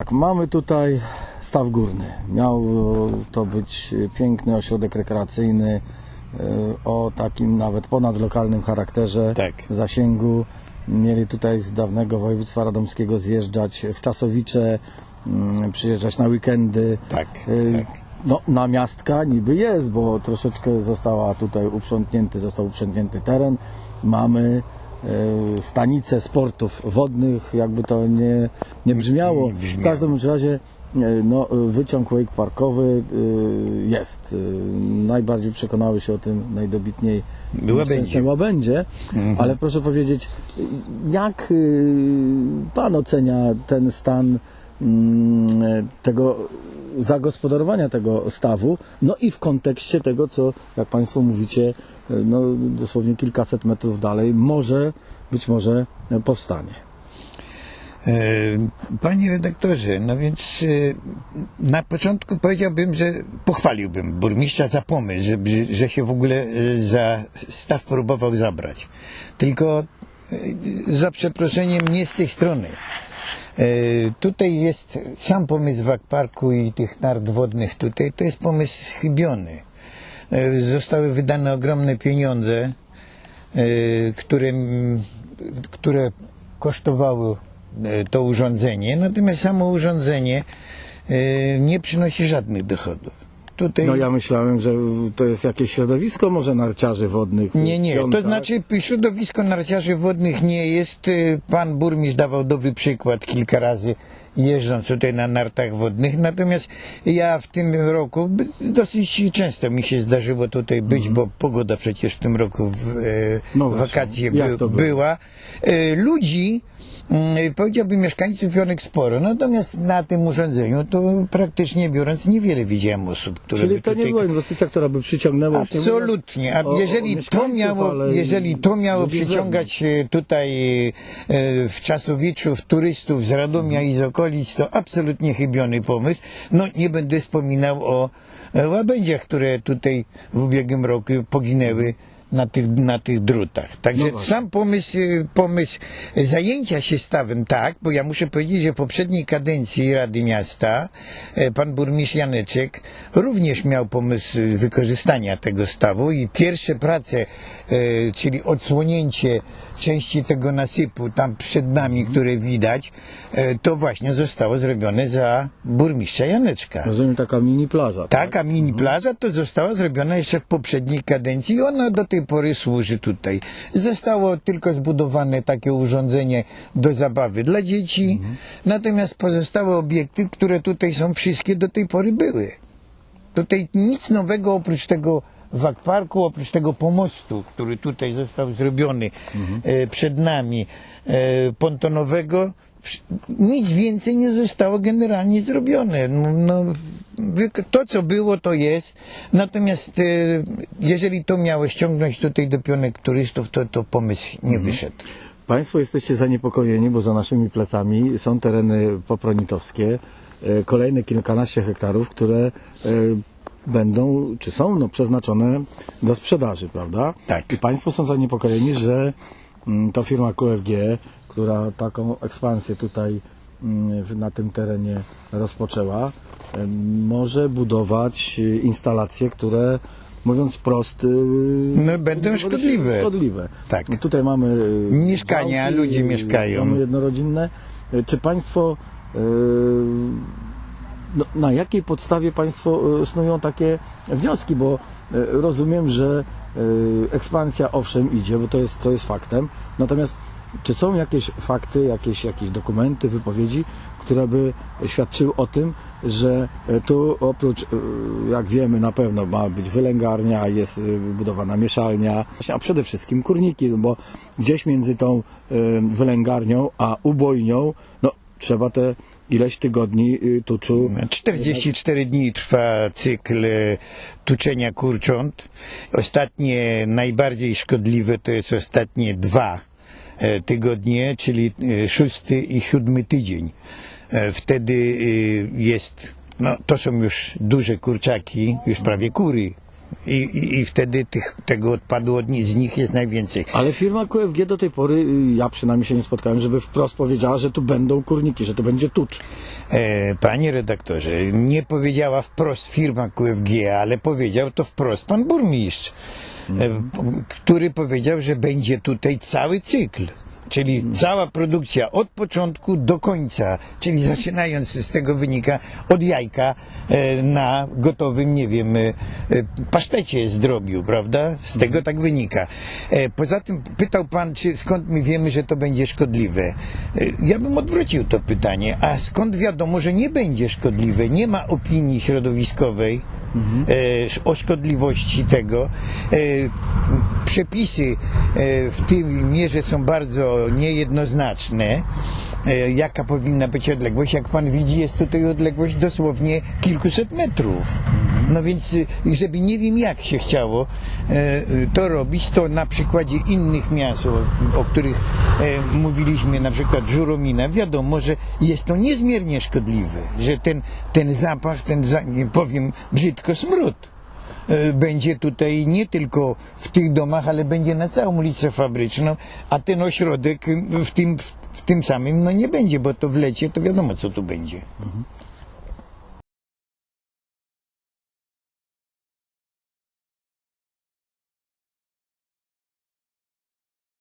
Tak, mamy tutaj staw górny. Miał to być piękny ośrodek rekreacyjny e, o takim nawet ponadlokalnym charakterze, Tak. zasięgu. Mieli tutaj z dawnego województwa radomskiego zjeżdżać w Czasowicze, mm, przyjeżdżać na weekendy. Tak, E, No, namiastka niby jest, bo troszeczkę została tutaj uprzątnięty, został uprzątnięty teren. Mamy e, stanicę sportów wodnych, jakby to nie, nie brzmiało. W każdym razie e, no, wyciąg wake parkowy e, jest. Najbardziej przekonały się o tym najdobitniej Łabędzie. łabędzie. Ale proszę powiedzieć, jak pan ocenia ten stan mm, tego zagospodarowania tego stawu, no i w kontekście tego, co, jak Państwo mówicie, y, no dosłownie kilkaset metrów dalej, może, być może y, powstanie. E, Panie redaktorze, no więc e, na początku powiedziałbym, że pochwaliłbym burmistrza za pomysł, że, że, się w ogóle e, za staw próbował zabrać. Tylko e, za przeproszeniem nie z tej strony. E, Tutaj jest sam pomysł wak parku i tych nart wodnych tutaj, to jest pomysł chybiony. E, Zostały wydane ogromne pieniądze, e, które, które kosztowało e, to urządzenie, natomiast samo urządzenie nie przynosi żadnych dochodów. Tutaj No ja myślałem, że to jest jakieś środowisko może narciarzy wodnych. nie, nie. To znaczy środowisko narciarzy wodnych nie jest. E, Pan burmistrz dawał dobry przykład kilka razy jeżdżąc tutaj na nartach wodnych. Natomiast ja w tym roku dosyć często mi się zdarzyło tutaj być, bo pogoda przecież w tym roku w e, Mhm. No wakacje by, była. E, ludzi powiedziałbym mieszkańców Pionek sporo, natomiast na tym urządzeniu to praktycznie biorąc niewiele widziałem osób, które Czyli to nie tutaj była inwestycja, która by przyciągnęła... nie Absolutnie. A jeżeli to miało, ale jeżeli to miało przyciągać e, tutaj e, w Czasowiczów turystów z Radomia i z okolic, to absolutnie chybiony pomysł. No nie będę wspominał o e, łabędziach, które tutaj w ubiegłym roku poginęły na tych, na tych drutach. Także No sam pomysł, pomysł zajęcia się stawem, tak, bo ja muszę powiedzieć, że w poprzedniej kadencji Rady Miasta e, pan burmistrz Janeczek również miał pomysł wykorzystania tego stawu i pierwsze prace, e, czyli odsłonięcie części tego nasypu tam przed nami, które widać, e, to właśnie zostało zrobione za burmistrza Janeczka. Rozumiem, taka mini plaża. Tak, a mini plaża to została zrobiona jeszcze w poprzedniej kadencji i ona do tej pory służy tutaj. Zostało tylko zbudowane takie urządzenie do zabawy dla dzieci, natomiast pozostałe obiekty, które tutaj są, wszystkie do tej pory były. Tutaj nic nowego oprócz tego wak parku, oprócz tego pomostu, który tutaj został zrobiony e, przed nami, e, pontonowego, nic więcej nie zostało generalnie zrobione. No, no, to, co było, to jest. Natomiast e, jeżeli to miało ściągnąć tutaj do pionek turystów, to, to pomysł nie wyszedł. Państwo jesteście zaniepokojeni, bo za naszymi plecami są tereny popronitowskie, e, kolejne kilkanaście hektarów, które e, będą, czy są no, przeznaczone do sprzedaży, prawda? Tak. I Państwo są zaniepokojeni, że mm, to firma QFG, która taką ekspansję tutaj na tym terenie rozpoczęła, e, może budować e, instalacje, które mówiąc wprost, e, No, będą szkodliwe. szkodliwe. Tak. No Tutaj mamy Mieszkania, działki, ludzie mieszkają. Domy jednorodzinne. Czy Państwo no, na jakiej podstawie Państwo snują takie wnioski? Bo rozumiem, że ekspansja owszem idzie, bo to jest, to jest faktem. Natomiast czy są jakieś fakty, jakieś, jakieś dokumenty, wypowiedzi, które by świadczyły o tym, że y, tu oprócz, y, jak wiemy, na pewno ma być wylęgarnia, jest y, budowana mieszalnia, a przede wszystkim kurniki, bo gdzieś między tą y, wylęgarnią a ubojnią, no trzeba te ileś tygodni y, tuczu 44 dni trwa cykl e, tuczenia kurcząt. Ostatnie, najbardziej szkodliwe to jest ostatnie dwa e, tygodnie, czyli e, szósty i siódmy tydzień. E, Wtedy e, jest, no to są już duże kurczaki, już prawie kury I, i, i wtedy tych, tego odpadu od nich, z nich jest najwięcej. Ale firma QFG do tej pory, y, ja przynajmniej się nie spotkałem, żeby wprost powiedziała, że tu będą kurniki, że to będzie tucz. E, panie redaktorze, nie powiedziała wprost firma QFG, ale powiedział to wprost pan burmistrz, e, który powiedział, że będzie tutaj cały cykl. Czyli cała produkcja od początku do końca, czyli zaczynając z tego wynika od jajka e, na gotowym, nie wiem, e, pasztecie z drobiu, prawda? Z tego tak wynika. E, Poza tym pytał pan, czy skąd my wiemy, że to będzie szkodliwe. Ja bym odwrócił to pytanie. A skąd wiadomo, że nie będzie szkodliwe? Nie ma opinii środowiskowej e, o szkodliwości tego. E, Przepisy e, w tym mierze są bardzo niejednoznaczne. E, Jaka powinna być odległość? Jak pan widzi, jest tutaj odległość dosłownie kilkuset metrów. No więc, y, żeby nie wiem jak się chciało e, to robić, to na przykładzie innych miast, o, o których e, mówiliśmy, na przykład Żuromina, wiadomo, że jest to niezmiernie szkodliwe, że ten, ten zapach, ten, powiem brzydko, smród e, będzie tutaj nie tylko w tych domach, ale będzie na całą ulicę fabryczną, a ten ośrodek w tym, w, tym samym no nie będzie, bo to w lecie to wiadomo co tu będzie.